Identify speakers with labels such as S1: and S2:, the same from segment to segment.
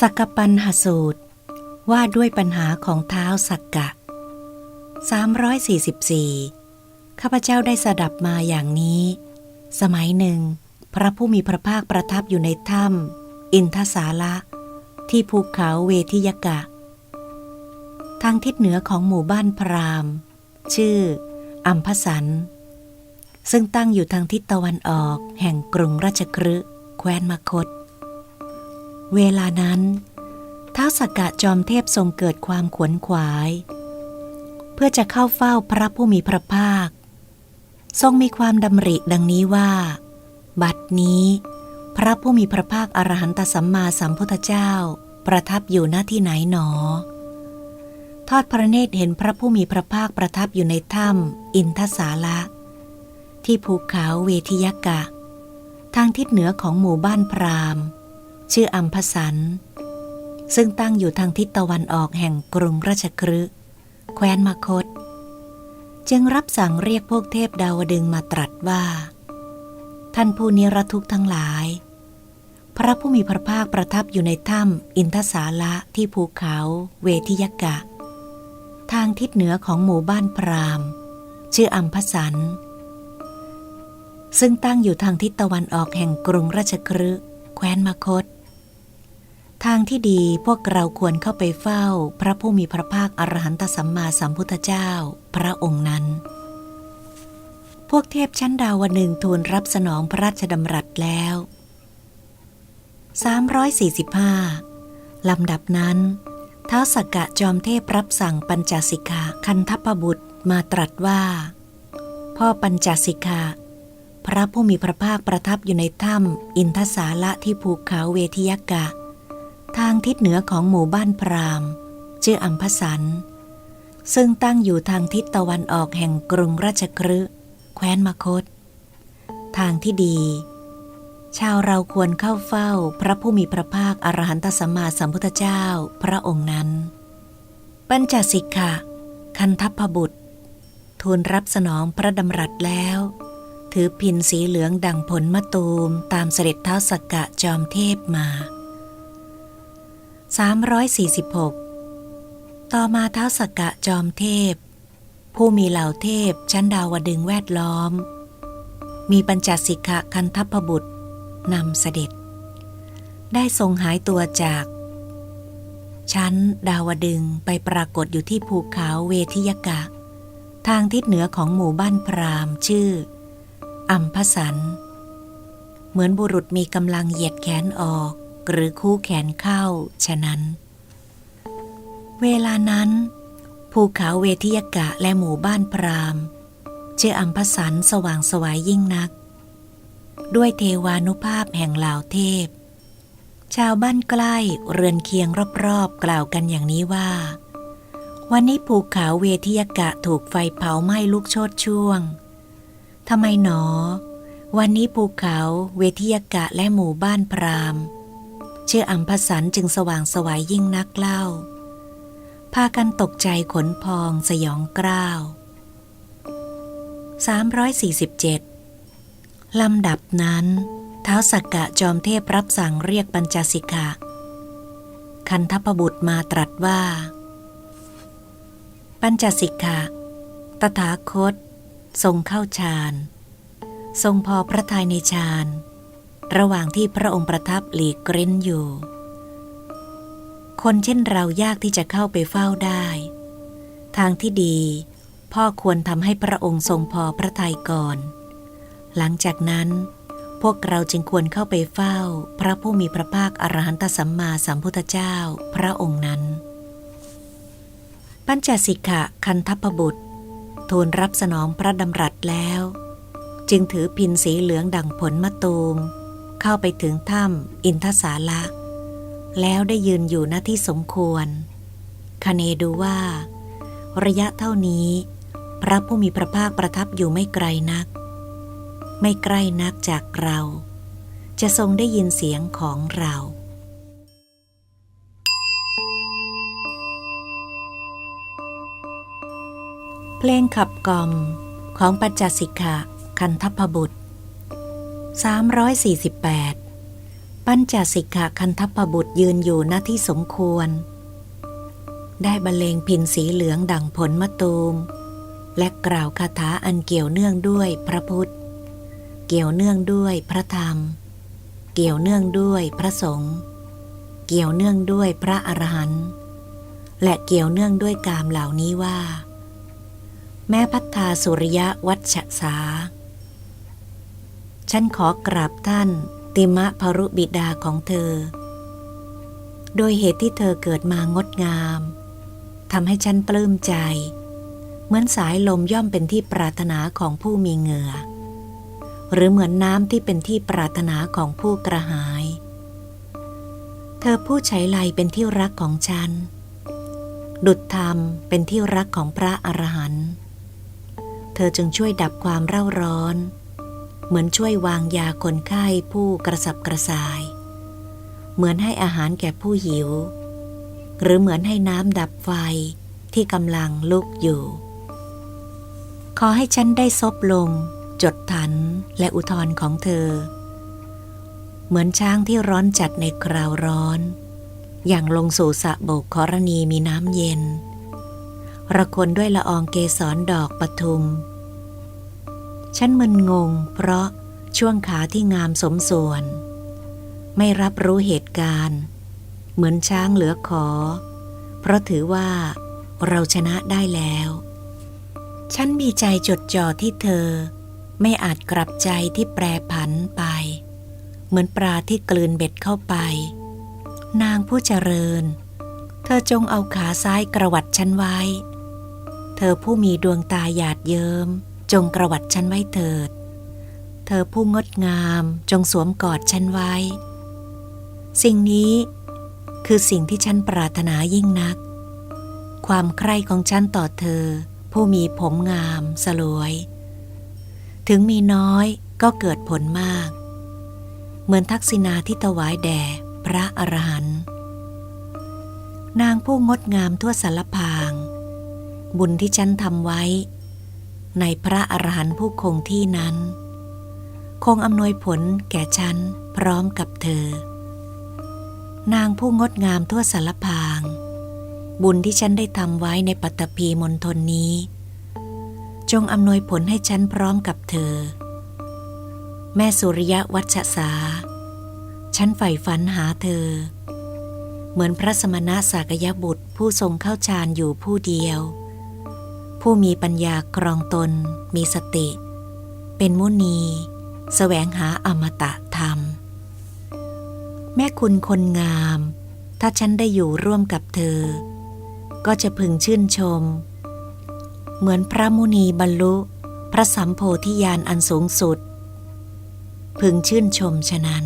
S1: สักกปันหสูตร ว่าด้วยปัญหาของเท้าสักกะ 344 ข้าพเจ้าได้สดับมาอย่างนี้ สมัยหนึ่ง พระผู้มีพระภาคประทับอยู่ในถ้ำอินทสาละ ที่ภูเขาเวทิยกะ ทางทิศเหนือของหมู่บ้านพรามชื่อ อัมพสัน ซึ่งตั้งอยู่ทางทิศตะวันออกแห่งกรุงราชคฤห์แคว้นมคต เวลานั้นท้าวสกกะจอมเทพทรงเกิดความขวนขวาย เพื่อจะเข้าเฝ้าพระผู้มีพระภาค ทรงมีความดำริดังนี้ว่า บัดนี้ พระผู้มีพระภาคอรหันตสัมมาสัมพุทธเจ้า ประทับอยู่หน้าที่ไหนหนอ ทอดพระเนตรเห็นพระผู้มีพระภาคประทับอยู่ในถ้ำอินทสาละ ที่ภูเขาเวทิยกะ ทางทิศเหนือของหมู่บ้านพราหมณ์ ชื่ออัมพสัน ซึ่งตั้งอยู่ทางทิศตะวันออกแห่งกรุงราชคฤห์แคว้นมคต จึงรับสั่งเรียกพวกเทพดาวดึงมาตรัสว่า ท่านผู้นิรทุกข์ทั้งหลาย พระผู้มีพระภาคประทับอยู่ในถ้ำอินทสาละที่ภูเขาเวทิยกะ ทางทิศเหนือของหมู่บ้านพราหมณ์ ชื่ออัมพสัน ซึ่งตั้งอยู่ทางทิศตะวันออกแห่งกรุงราชคฤห์แคว้นมคต ทางที่ดีพวกเราควรเข้าไปเฝ้า พระผู้มีพระภาคอรหันตสัมมาสัมพุทธเจ้า พระองค์นั้น พวกเทพชั้นดาวหนึ่งทูลรับสนองพระราชดำรัสแล้ว 345 ลำดับนั้นท้าวสักกะจอมเทพรับสั่งปัญจสิกขาคันทัพบุตรมาตรัสว่า พ่อปัญจสิกขาพระผู้มีพระภาคประทับอยู่ในถ้ำอินทสาละที่ภูเขาเวทิยกะ ทางทิศเหนือของหมู่บ้านพราหมณ์ ชื่ออัมพสัน ซึ่งตั้งอยู่ทางทิศตะวันออกแห่งกรุงราชคฤห์แคว้นมคต ทางที่ดี ชาวเราควรเข้าเฝ้าพระผู้มีพระภาคอรหันตสัมมาสัมพุทธเจ้าพระองค์นั้น ปัญจสิกขะคันทัพบุตร ทูลรับสนองพระดำรัสแล้ว ถือพินสีเหลืองดังผลมะตูมตามเสด็จเท้าสักกะจอมเทพมา 346 ต่อมาเท้าสกกะจอมเทพ ผู้มีเหล่าเทพชั้นดาวดึงแวดล้อม มีปัญจสิกขะคันทัพบุตรนำเสด็จ ได้ทรงหายตัวจาก ชั้นดาวดึงไปปรากฏอยู่ที่ภูเขาเวทิยกะ ทางทิศเหนือของหมู่บ้านพราหมณ์ชื่ออัมพสัน เหมือนบุรุษมีกำลังเหยียดแขนออก หรือคู่แขนเข้า ฉะนั้น เวลานั้น ภูเขาเวทิยกะและหมู่บ้านพราหมณ์ชื่ออัมพสันสว่างสวายยิ่งนัก ด้วยเทวานุภาพแห่งเหล่าเทพ ชาวบ้านใกล้เรือนเคียงรอบๆ กล่าวกันอย่างนี้ว่า วันนี้ภูเขาเวทิยกะถูกไฟเผาไหม้ลุกโชดช่วงทำไมหนอ วันนี้ภูเขาเวทิยกะและหมู่บ้านพราหมณ์ ชื่ออัมพสันจึงสว่างสวายยิ่งนักเล่า พากันตกใจขนพองสยองกล้าว 347 ลำดับนั้นเท้าวสักกะจอมเทพรับสั่งเรียกปัญจสิกขะคันทพบุตรมาตรัสว่า ปัญจสิกขะตถาคต ทรงเข้าฌาน ทรงพอพระทัยในฌาน ระหว่างที่พระองค์ประทับหลีกเร้นอยู่ คนเช่นเรายากที่จะเข้าไปเฝ้าได้ ทางที่ดี พ่อควรทำให้พระองค์ทรงพอพระทัยก่อน หลังจากนั้น พวกเราจึงควรเข้าไปเฝ้า พระผู้มีพระภาคอรหันตสัมมาสัมพุทธเจ้าพระองค์นั้น ปัญจสิกขะคันทัพบุตรทูลรับสนองพระดำรัสแล้ว จึงถือพินสีเหลืองดังผลมะตูม เข้าไปถึงถ้ำอินทสาละแล้วได้ยืนอยู่หน้าที่สมควร คเนดูว่า ระยะเท่านี้ พระผู้มีพระภาคประทับอยู่ไม่ไกลนัก ไม่ใกล้นักจากเรา จะทรงได้ยินเสียงของเรา เพลงขับกล่อมของปัจจสิกขะคันทพบุตร 348 ปัญจสิกขาคันทัพบุตรยืนอยู่หน้าที่สมควร ได้บรรเลงพินสีเหลืองดั่งผลมะตูม และกล่าวคาถาอันเกี่ยวเนื่องด้วยพระพุทธ เกี่ยวเนื่องด้วยพระธรรม เกี่ยวเนื่องด้วยพระสงฆ์ เกี่ยวเนื่องด้วยพระอรหันต์ และเกี่ยวเนื่องด้วยกามเหล่านี้ว่า แม้พัฒนาสุริยะวัชสา ฉันขอกราบท่าน ติมะพรุบิดาของเธอ โดยเหตุที่เธอเกิดมางดงามทำให้ฉันปลื้มใจ เหมือนสายลมย่อมเป็นที่ปรารถนาของผู้มีเหงื่อ หรือเหมือนน้ำที่เป็นที่ปรารถนาของผู้กระหาย เธอผู้ใช้ไลเป็นที่รักของฉัน ดุจธรรมเป็นที่รักของพระอรหันต์เธอจึงช่วยดับความเร่าร้อน เหมือนช่วยวางยาคนไข้ผู้กระสับกระส่าย เหมือนให้อาหารแก่ผู้หิว หรือเหมือนให้น้ำดับไฟที่กำลังลุกอยู่ ขอให้ฉันได้ซบลง จดทันและอุทธรของเธอ เหมือนช้างที่ร้อนจัดในคราวร้อน อย่างลงสู่สะโบกขรณีมีน้ำเย็นระคนด้วยละอองเกสรดอกปทุม ฉันมึนงง เพราะช่วงขาที่งามสมส่วน ไม่รับรู้เหตุการณ์ เหมือนช้างเหลือขอ เพราะถือว่าเราชนะได้แล้ว ฉันมีใจจดจ่อที่เธอ ไม่อาจกลับใจที่แปรผันไป เหมือนปลาที่กลืนเบ็ดเข้าไป นางผู้เจริญ เธอจงเอาขาซ้ายกระวัดฉันไว้ เธอผู้มีดวงตาหยาดเยิม้ม จงกระวัดฉันไว้เถิด เธอผู้งดงามจงสวมกอดฉันไว้ สิ่งนี้คือสิ่งที่ฉันปรารถนายิ่งนัก ความใคร่ของฉันต่อเธอ ผู้มีผมงามสลวย ถึงมีน้อยก็เกิดผลมาก เหมือนทักษิณาที่ถวายแด่พระอรหันต์นางผู้งดงามทั่วสารพาง บุญที่ฉันทำไว้ ในพระอรหันต์ผู้คงที่นั้น คงอำนวยผลแก่ฉันพร้อมกับเธอ นางผู้งดงามทั่วสารพาง บุญที่ฉันได้ทำไว้ในปัตตภีมณฑลนี้ จงอำนวยผลให้ฉันพร้อมกับเธอ แม่สุริยะวัชสา ฉันใฝ่ฝันหาเธอ เหมือนพระสมณะสากยบุตรผู้ทรงเข้าฌานอยู่ผู้เดียว ผู้มีปัญญาครองตน มีสติ เป็นมุนีสแสวงหาอมตะธรรม แม่คุณคนงาม ถ้าฉันได้อยู่ร่วมกับเธอ ก็จะพึงชื่นชม เหมือนพระมุนีบรรลุพระสัมโพธิญาณอันสูงสุด พึงชื่นชมฉะนั้น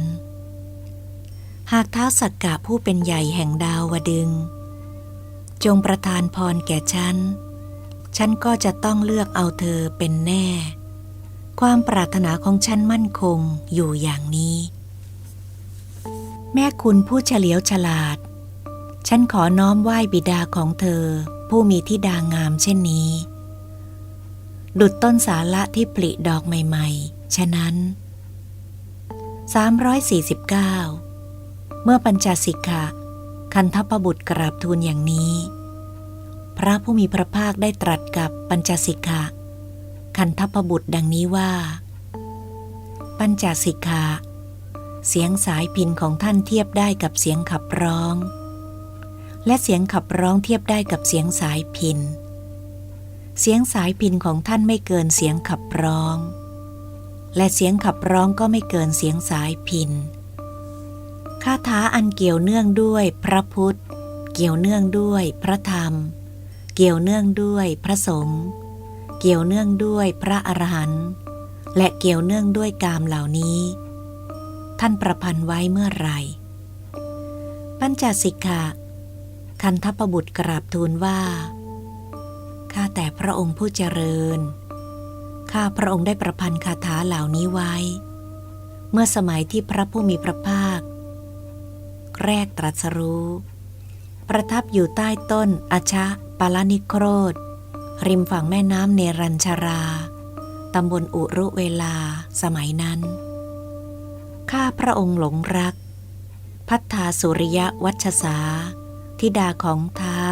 S1: หากเท้าสักกะผู้เป็นใหญ่แห่งดาววดึง จงประทานพรแก่ฉัน ฉันก็จะต้องเลือกเอาเธอเป็นแน่ ความปรารถนาของฉันมั่นคงอยู่อย่างนี้ แม่คุณผู้เฉลียวฉลาด ฉันขอน้อมไหว้บิดาของเธอ ผู้มีที่ดางามเช่นนี้ ดุดต้นสาละที่ปลิดอกใหม่ ๆ ฉะนั้น 349 เมื่อปัญจสิกขะคันทพบุตรกราบทูลอย่างนี้ พระผู้มีพระภาคได้ตรัสกับปัญจสิกขะคันทพบุตรดังนี้ว่า ปัญจสิกขาเสียงสายพินของท่านเทียบได้กับเสียงขับร้อง และเสียงขับร้องเทียบได้กับเสียงสายพิน เสียงสายพินของท่านไม่เกินเสียงขับร้อง และเสียงขับร้องก็ไม่เกินเสียงสายพินคาถาอันเกี่ยวเนื่องด้วยพระพุทธ เกี่ยวเนื่องด้วยพระธรรม เกี่ยวเนื่องด้วยพระสงฆ์เกี่ยวเนื่องด้วยพระอรหันต์และเกี่ยวเนื่องด้วยกามเหล่านี้ ท่านประพันธ์ไว้เมื่อไรปัญจสิกขาคันทพบุตรกราบทูลว่าข้าแต่พระองค์ผู้เจริญข้าพระองค์ได้ประพันธ์คาถาเหล่านี้ไว้ เมื่อสมัยที่พระผู้มีพระภาค แรกตรัสรู้ ประทับอยู่ใต้ต้นอชะ ปาลานิโครธ ริมฝั่งแม่น้ำเนรัญชารา ตำบลอุรุเวลาสมัยนั้น ข้าพระองค์หลงรัก พัฒาสุริยวัชสาธิดาของเท้า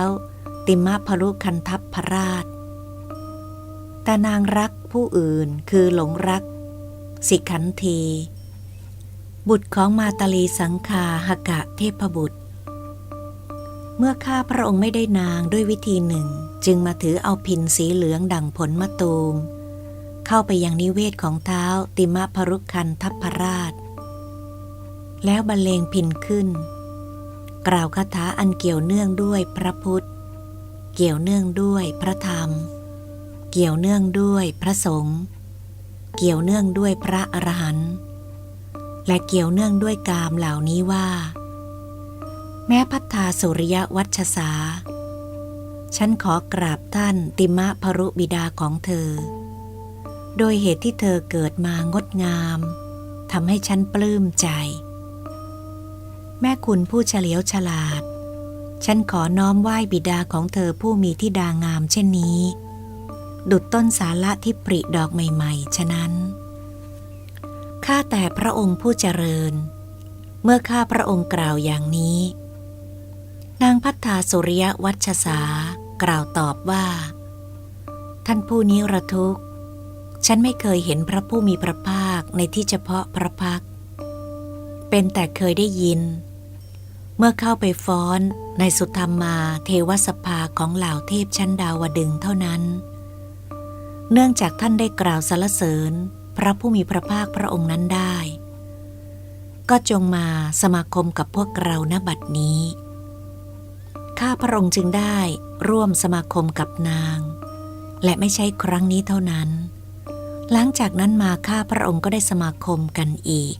S1: ติมพรุคันทัพพราช แต่นางรักผู้อื่นคือหลงรัก สิขันธีบุตรของมาตาลีสังคาหกะเทพบุตร เมื่อข้าพระองค์ไม่ได้นางด้วยวิธีหนึ่ง จึงมาถือเอาพินสีเหลืองดั่งผลมะตูม เข้าไปยังนิเวศของเท้าติมพรุคันทัพพราช แล้วบรรเลงพินขึ้น กล่าวคาถาอันเกี่ยวเนื่องด้วยพระพุทธ เกี่ยวเนื่องด้วยพระธรรม เกี่ยวเนื่องด้วยพระสงฆ์เกี่ยวเนื่องด้วยพระอรหันต์และเกี่ยวเนื่องด้วยกามเหล่านี้ว่า แม้พัฒนาสุริยวัชสา ฉันขอกราบท่านติมะพรุบิดาของเธอ โดยเหตุที่เธอเกิดมางดงามทำให้ฉันปลื้มใจ แม่คุณผู้เฉลียวฉลาด ฉันขอน้อมไหว้บิดาของเธอผู้มีที่ดางามเช่นนี้ ดุดต้นสาละที่ปริดอกใหม่ๆ ฉะนั้น ข้าแต่พระองค์ผู้เจริญ เมื่อข้าพระองค์กล่าวอย่างนี้ นางพัฒนาสุริยวัชสากล่าวตอบว่า ท่านผู้นี้ระทุกข์ ฉันไม่เคยเห็นพระผู้มีพระภาคในที่เฉพาะพระพัก เป็นแต่เคยได้ยิน เมื่อเข้าไปฟ้อนในสุธรรมาเทวสภาของเหล่าเทพชั้นดาวดึงเท่านั้น เนื่องจากท่านได้กล่าวสรรเสริญพระผู้มีพระภาคพระองค์นั้นได้ ก็จงมาสมาคมกับพวกเราณบัดนี้ ข้าพระองค์จึงได้ร่วมสมาคมกับนาง และไม่ใช่ครั้งนี้เท่านั้น หลังจากนั้นมาข้าพระองค์ก็ได้สมาคมกันอีก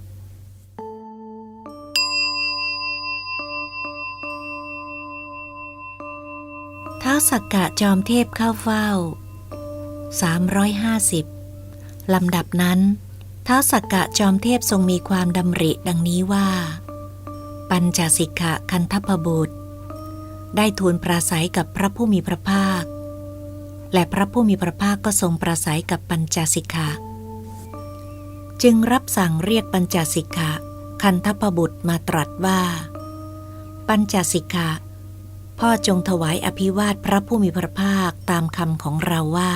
S1: ท้าวสักกะจอมเทพเข้าเฝ้า 350 ลำดับนั้นท้าวสักกะจอมเทพทรงมีความดำริดังนี้ว่า ปัญจสิกขะคันทพบุตร ได้ทูลปราศัยกับพระผู้มีพระภาค และพระผู้มีพระภาคก็ทรงปราศัยกับปัญจสิกขะจึงรับสั่งเรียกปัญจสิกขะคันทพบุตรมาตรัสว่า ปัญจสิกขะพ่อจงถวายอภิวาทพระผู้มีพระภาคตามคำของเราว่า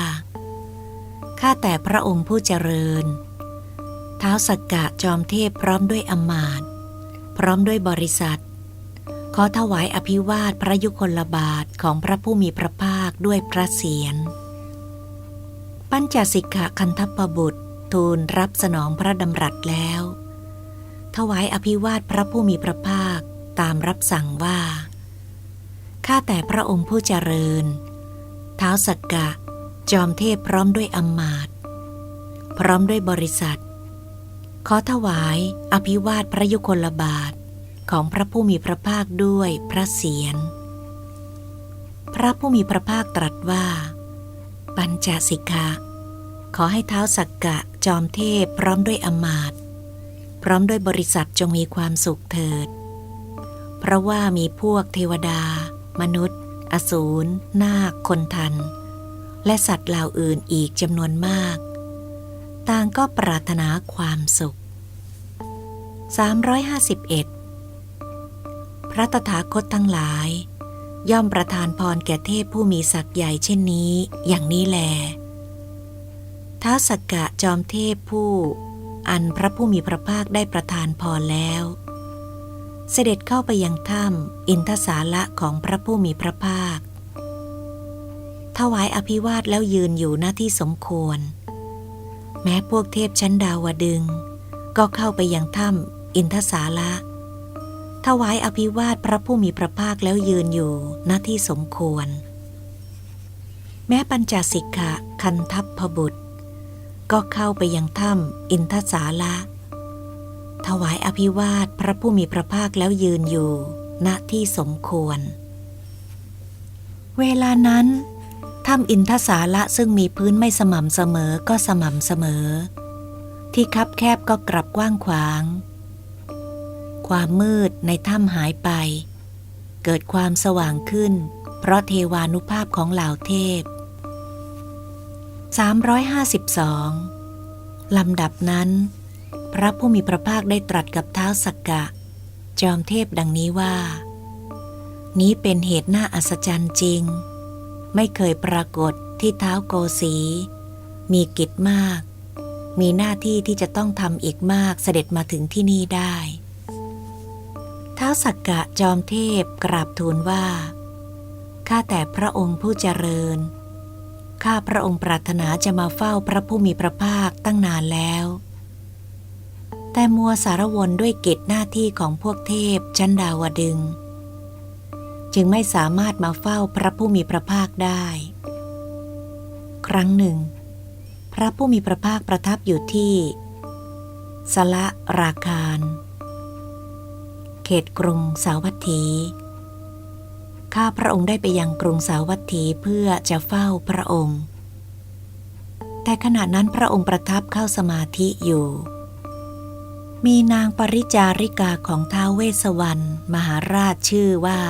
S1: ข้าแต่พระองค์ผู้เจริญ เท้าวสักกะจอมเทพพร้อมด้วยอมาตพร้อมด้วยบริษัท ขอถวายอภิวาทพระยุคลบาทของพระผู้มีพระภาคด้วยพระเศียร ปัญจสิกขะคันทปบุตรทูลรับสนองพระดำรัสแล้ว ถวายอภิวาทพระผู้มีพระภาคตามรับสั่งว่า ข้าแต่พระองค์ผู้เจริญ เท้าสักกะ จอมเทพพร้อมด้วยอำมาตพร้อมด้วยบริษัท ขอถวายอภิวาทพระยุคลบาท ของพระผู้มีพระภาคด้วยพระเศียรพระผู้มีพระภาคตรัสว่า ปัญจสิกขาขอให้เท้าสักกะจอมเทพพร้อมด้วยอมาตพร้อมด้วยบริษัทจงมีความสุขเถิด เพราะว่ามีพวกเทวดา มนุษย์ อสูร นาค คนทัน และสัตว์เหล่าอื่นอีกจำนวนมาก ต่างก็ปรารถนาความสุข 351 พระตถาคตทั้งหลาย ย่อมประทานพรแก่เทพผู้มีศักย์ใหญ่เช่นนี้ อย่างนี้แลท้าสักกะจอมเทพผู้ อันพระผู้มีพระภาคได้ประทานพรแล้ว เสด็จเข้าไปยังถ้ำอินทสาละของพระผู้มีพระภาค ถวายอภิวาทแล้วยืนอยู่หน้าที่สมควร แม้พวกเทพชั้นดาวดึง ก็เข้าไปยังถ้ำอินทสาละ ถวายอภิวาทพระผู้มีพระภาคแล้วยืนอยู่หน้าที่สมควร แม้ปัญจสิกขะคันทัพพบุตร ก็เข้าไปยังถ้ำอินทสาละถวายอภิวาทพระผู้มีพระภาคแล้วยืนอยู่ณที่สมควร เวลานั้นถ้ำอินทสาละซึ่งมีพื้นไม่สม่ำเสมอก็สม่ำเสมอ ที่คับแคบก็กลับกว้างขวาง ความมืดในถ้ำหายไป เกิดความสว่างขึ้น เพราะเทวานุภาพของเหล่าเทพ 352 ลำดับนั้น พระผู้มีพระภาคได้ตรัสกับเท้าสักกะจจอมเทพดังนี้ว่า นี้เป็นเหตุน่าอัศจรรย์จริง ไม่เคยปรากฏที่เท้าโกสี มีกิจมากมีหน้าที่ที่จะต้องทำอีกมากเสด็จมาถึงที่นี่ได้ ท้าสักกะจอมเทพกราบทูลว่า ข้าแต่พระองค์ผู้เจริญ ข้าพระองค์ปรารถนาจะมาเฝ้าพระผู้มีพระภาคตั้งนานแล้ว แต่มัวสารวนด้วยกิจหน้าที่ของพวกเทพชั้นดาวดึง จึงไม่สามารถมาเฝ้าพระผู้มีพระภาคได้ ครั้งหนึ่ง พระผู้มีพระภาคประทับอยู่ที่สละราคาร ขตกรุงสาวัตถี ข้าพระองค์ได้ไปยังกรุงสาวัตถีเพื่อจะเฝ้าพระองค์ แต่ขณะนั้นพระองค์ประทับเข้าสมาธิอยู่ มีนางปริจาริกาของท้าวเวสสวรรณมหาราชชื่อว่า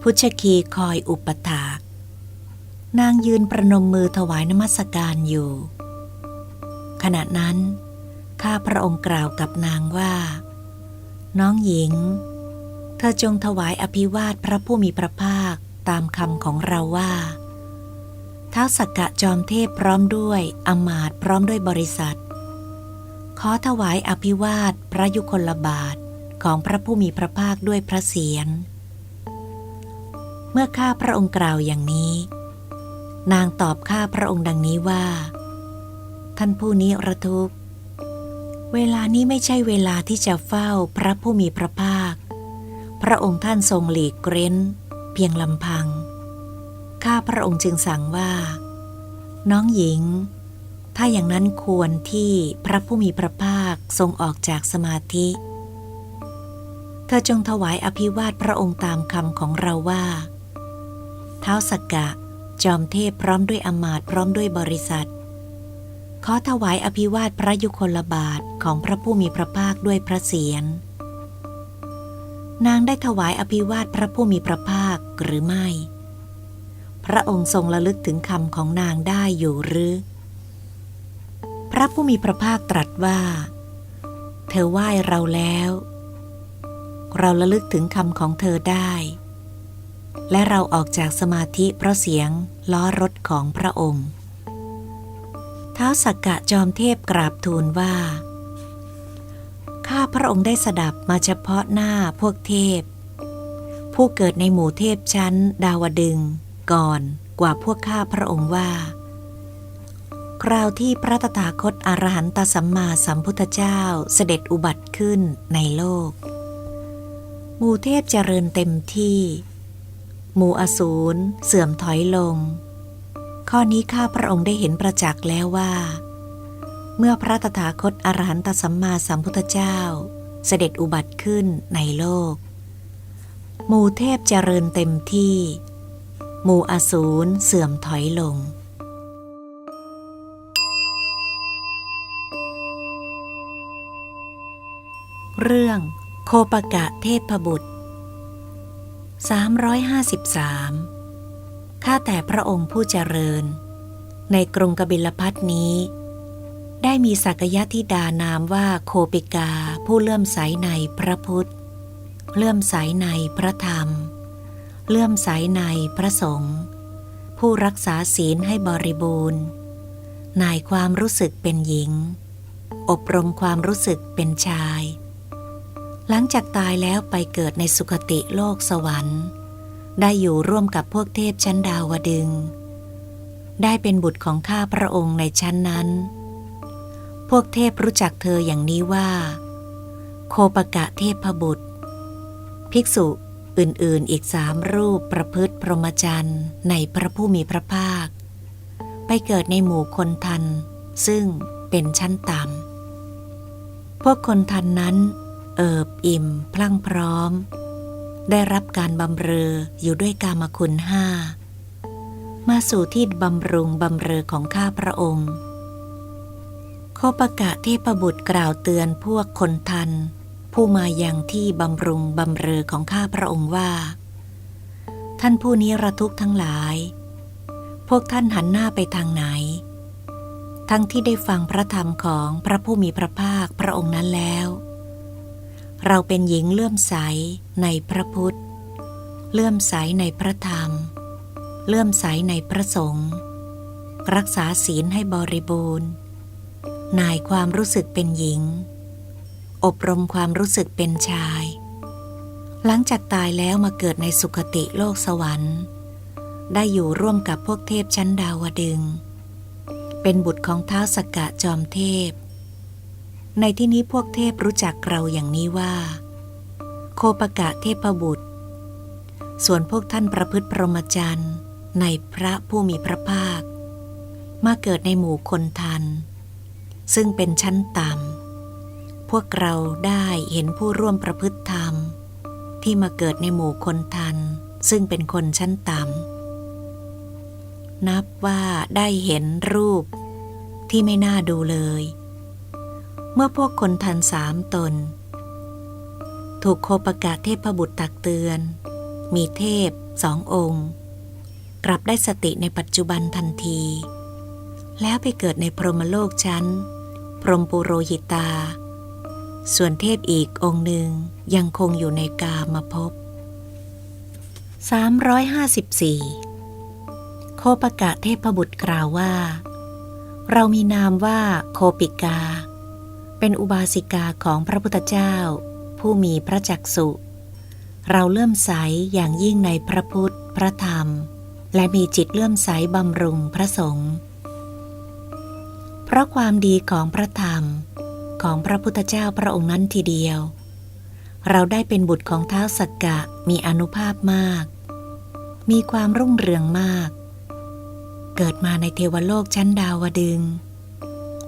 S1: พุชคีคอยอุปถาก นางยืนประนมมือถวายนมัสการอยู่ ขณะนั้นข้าพระองค์กล่าวกับนางว่า น้องหญิง เธอจงถวายอภิวาทพระผู้มีพระภาคตามคำของเราว่าท้าวสักกะจอมเทพพร้อมด้วยอมาตพร้อมด้วยบริษัท ขอถวายอภิวาทพระยุคลบาทของพระผู้มีพระภาคด้วยพระเศียร เมื่อข้าพระองค์กล่าวอย่างนี้ นางตอบข้าพระองค์ดังนี้ว่า ท่านผู้นี้ระทุกข์ เวลานี้ไม่ใช่เวลาที่จะเฝ้าพระผู้มีพระภาค พระองค์ท่านทรงหลีกเร้น เพียงลำพัง ข้าพระองค์จึงสั่งว่า น้องหญิง ถ้าอย่างนั้นควรที่พระผู้มีพระภาคทรงออกจากสมาธิ เธอจงถวายอภิวาทพระองค์ตามคำของเราว่า เท้าสกกะ จอมเทพพร้อมด้วยอมาตพร้อมด้วยบริษัท ขอถวายอภิวาทพระยุคลบาทของพระผู้มีพระภาคด้วยพระเศียรนางได้ถวายอภิวาทพระผู้มีพระภาคหรือไม่ พระองค์ทรงระลึกถึงคำของนางได้อยู่หรือ พระผู้มีพระภาคตรัสว่า เธอไหว้เราแล้ว เราระลึกถึงคำของเธอได้ และเราออกจากสมาธิเพราะเสียงล้อรถของพระองค์ ท้าวสักกะจอมเทพกราบทูลว่า ข้าพระองค์ได้สดับมาเฉพาะหน้าพวกเทพ ผู้เกิดในหมู่เทพชั้น ดาวดึง ก่อนกว่าพวกข้าพระองค์ว่า คราวที่พระตถาคตอรหันตสัมมาสัมพุทธเจ้าเสด็จอุบัติขึ้นในโลก หมู่เทพเจริญเต็มที่ หมู่อสูรเสื่อมถอยลง ข้อนี้ข้าพระองค์ได้เห็นประจักษ์แล้วว่า เมื่อพระตถาคตอรหันตสัมมาสัมพุทธเจ้า เสด็จอุบัติขึ้นในโลก หมู่เทพเจริญเต็มที่ หมู่อสูรเสื่อมถอยลงเรื่องโคปกะเทพบุตร 353 ข้าแต่พระองค์ผู้เจริญ ในกรุงกบิลพัทนี้ ได้มีสักยะธิดานามว่าโคปิกาผู้เลื่อมใสในพระพุทธ เลื่อมใสในพระธรรม เลื่อมใสในพระสงฆ์ผู้รักษาศีลให้บริบูรณ์นายความรู้สึกเป็นหญิง อบรมความรู้สึกเป็นชาย หลังจากตายแล้วไปเกิดในสุคติโลกสวรรค์ ได้อยู่ร่วมกับพวกเทพชั้นดาวดึง ได้เป็นบุตรของข้าพระองค์ในชั้นนั้น พวกเทพรู้จักเธออย่างนี้ว่า โคปกะเทพบุตร ภิกษุอื่นๆอีกสามรูปประพฤติพรหมจรรย์ในพระผู้มีพระภาค ไปเกิดในหมู่คนทัน ซึ่งเป็นชั้นต่ำพวกคนทันนั้น เอิบอิ่ม พลั่งพร้อม ได้รับการบำเรออยู่ด้วยกามคุณห้า มาสู่ที่บำรุงบำเรอของข้าพระองค์โคปกะเทพบุตรกล่าวเตือนพวกคนทัน ผู้มายังที่บำรุงบำเรอของข้าพระองค์ว่า ท่านผู้นี้ระทุกข์ทั้งหลาย พวกท่านหันหน้าไปทางไหน ทั้งที่ได้ฟังพระธรรมของพระผู้มีพระภาคพระองค์นั้นแล้ว เราเป็นหญิงเลื่อมใสในพระพุทธ เลื่อมใสในพระธรรม เลื่อมใสในพระสงฆ์ รักษาศีลให้บริบูรณ์ นายความรู้สึกเป็นหญิง อบรมความรู้สึกเป็นชาย หลังจากตายแล้วมาเกิดในสุคติโลกสวรรค์ ได้อยู่ร่วมกับพวกเทพชั้นดาวดึง เป็นบุตรของท้าวสกกะจอมเทพ ในที่นี้พวกเทพรู้จักเราอย่างนี้ว่า โคปกะเทพบุตร ส่วนพวกท่านประพฤติพรหมจรรย์ในพระผู้มีพระภาค มาเกิดในหมู่คนทัน ซึ่งเป็นชั้นต่ำพวกเราได้เห็นผู้ร่วมประพฤติธรรม ที่มาเกิดในหมู่คนทัน ซึ่งเป็นคนชั้นต่ำนับว่าได้เห็นรูปที่ไม่น่าดูเลย เมื่อพวกคนทันสามตน ถูกโคปกะเทพบุตรตักเตือน มีเทพสององค์ กลับได้สติในปัจจุบันทันที แล้วไปเกิดในพรหมโลกชั้น พรหมปุโรหิตา ส่วนเทพอีกองค์หนึ่งยังคงอยู่ในกามภพบ 354 โคปกะเทพบุตรกล่าวว่า เรามีนามว่าโคปิกา เป็นอุบาสิกาของพระพุทธเจ้า ผู้มีพระจักสุ เราเลื่อมใสอย่างยิ่งในพระพุทธ พระธรรม และมีจิตเลื่อมใสบำรุงพระสงฆ์เพราะความดีของพระธรรมของพระพุทธเจ้าพระองค์นั้นทีเดียว เราได้เป็นบุตรของเท้าสักกะมีอนุภาพมาก มีความรุ่งเรืองมาก เกิดมาในเทวโลกชั้นดาวดึง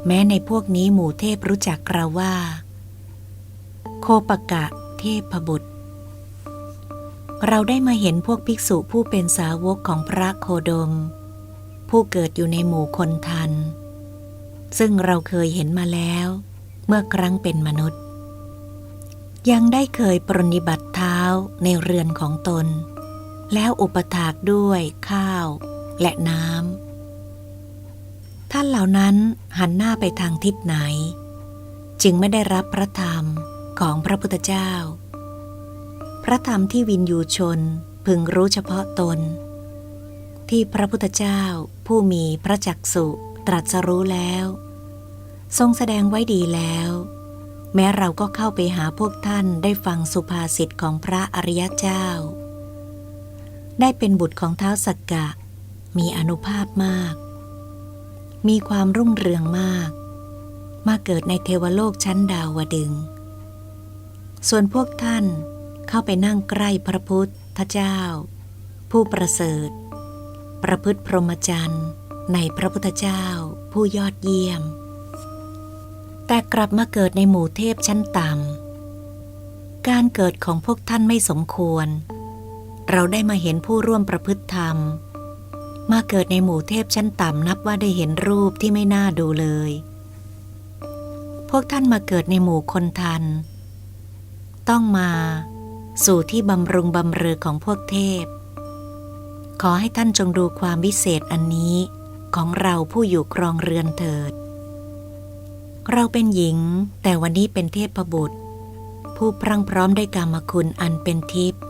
S1: แม้ในพวกนี้หมู่เทพรู้จักเราว่า โคปกะเทพบุตร เราได้มาเห็นพวกภิกษุผู้เป็นสาวกของพระโคดม ผู้เกิดอยู่ในหมู่คนทัน ซึ่งเราเคยเห็นมาแล้ว เมื่อครั้งเป็นมนุษย์ ยังได้เคยปรนนิบัติเท้าในเรือนของตน แล้วอุปถากด้วยข้าวและน้ำ ท่านเหล่านั้นหันหน้าไปทางทิศไหน จึงไม่ได้รับพระธรรมของพระพุทธเจ้า พระธรรมที่วินยูชนพึงรู้เฉพาะตน ที่พระพุทธเจ้าผู้มีพระจักสุตรัสรู้แล้ว ทรงแสดงไว้ดีแล้ว แม้เราก็เข้าไปหาพวกท่านได้ฟังสุภาษิตของพระอริยเจ้า ได้เป็นบุตรของเท้าสักกะ มีอนุภาพมาก มีความรุ่งเรืองมาก มาเกิดในเทวโลกชั้นดาวดึง ส่วนพวกท่านเข้าไปนั่งใกล้พระพุทธเจ้า ผู้ประเสริฐ ประพฤติพรหมจรรย์ในพระพุทธเจ้าผู้ยอดเยี่ยม แต่กลับมาเกิดในหมู่เทพชั้นต่ำ การเกิดของพวกท่านไม่สมควร เราได้มาเห็นผู้ร่วมประพฤติธรรม มาเกิดในหมู่เทพชั้นต่ำนับว่าได้เห็นรูปที่ไม่น่าดูเลย พวกท่านมาเกิดในหมู่คนทัน ต้องมาสู่ที่บำรุงบำเรอของพวกเทพ ขอให้ท่านจงดูความวิเศษอันนี้ของเราผู้อยู่ครองเรือนเถิด เราเป็นหญิงแต่วันนี้เป็นเทพบุตร ผู้พรั่งพร้อมด้วยกรรมคุณอันเป็นทิพย์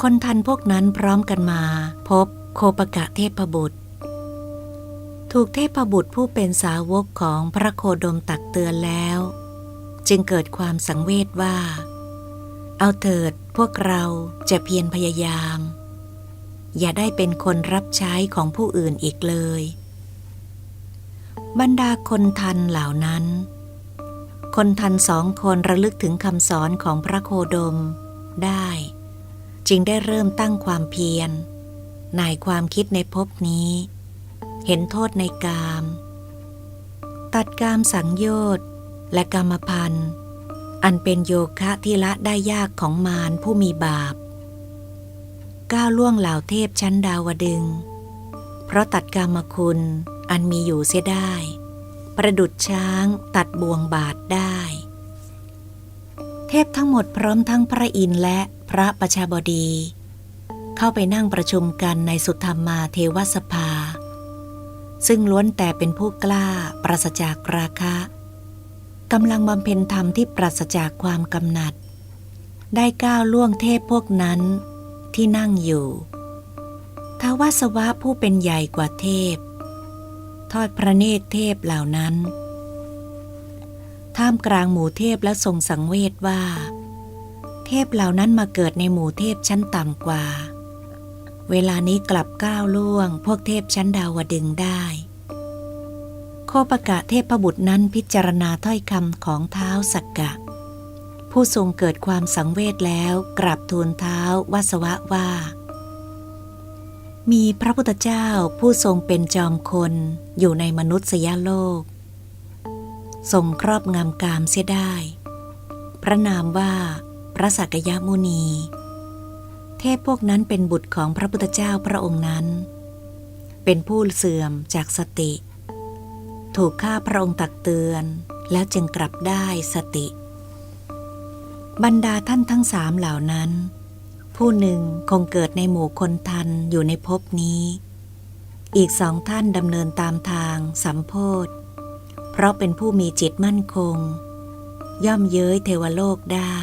S1: คนทันพวกนั้นพร้อมกันมาพบ โคปกะเทพบุตร ถูกเทพบุตรผู้เป็นสาวกของพระโคดมตักเตือนแล้ว จึงเกิดความสังเวชว่า เอาเถิดพวกเราจะเพียรพยายาม อย่าได้เป็นคนรับใช้ของผู้อื่นอีกเลย บรรดาคนทันเหล่านั้น คนทันสองคนระลึกถึงคำสอนของพระโคดมได้ จึงได้เริ่มตั้งความเพียร นายความคิดในภพนี้ เห็นโทษในกาม ตัดกามสังโยชน์และกรรมพันธ์ อันเป็นโยคะที่ละได้ยากของมารผู้มีบาป ก้าวล่วงเหล่าเทพชั้นดาวดึง เพราะตัดกรรมคุณอันมีอยู่เสียได้ ประดุดช้างตัดบ่วงบาทได้ เทพทั้งหมดพร้อมทั้งพระอินทร์และพระประชาบดี เข้าไปนั่งประชุมกันในสุธรรมาเทวสภา ซึ่งล้วนแต่เป็นผู้กล้าปราศจากราคะกำลังบำเพ็ญธรรมที่ปราศจากความกำหนัด ได้ก้าวล่วงเทพพวกนั้นที่นั่งอยู่ทาวสวะผู้เป็นใหญ่กว่าเทพ ทอดพระเนตรเทพเหล่านั้น ท่ามกลางหมู่เทพและทรงสังเวชว่า เทพเหล่านั้นมาเกิดในหมู่เทพชั้นต่ำกว่า เวลานี้กลับก้าวล่วง พวกเทพชั้นดาวดึงได้ โคปกะเทพบุตรนั้นพิจารณาถ้อยคำของเท้าสักกะ ผู้ทรงเกิดความสังเวชแล้วกราบทูลเท้าวาสวะว่า มีพระพุทธเจ้าผู้ทรงเป็นจอมคนอยู่ในมนุษยโลก ทรงครอบงำกามเสียได้ พระนามว่าพระสักยมุนี เทพพวกนั้นเป็นบุตรของพระพุทธเจ้าพระองค์นั้น เป็นผู้เสื่อมจากสติ ถูกข้าพระองค์ตักเตือน แล้วจึงกลับได้สติ บรรดาท่านทั้งสามเหล่านั้น ผู้หนึ่งคงเกิดในหมู่คนทันอยู่ในภพนี้ อีกสองท่านดำเนินตามทางสัมโพธเพราะเป็นผู้มีจิตมั่นคง ย่อมเย้ยเทวโลกได้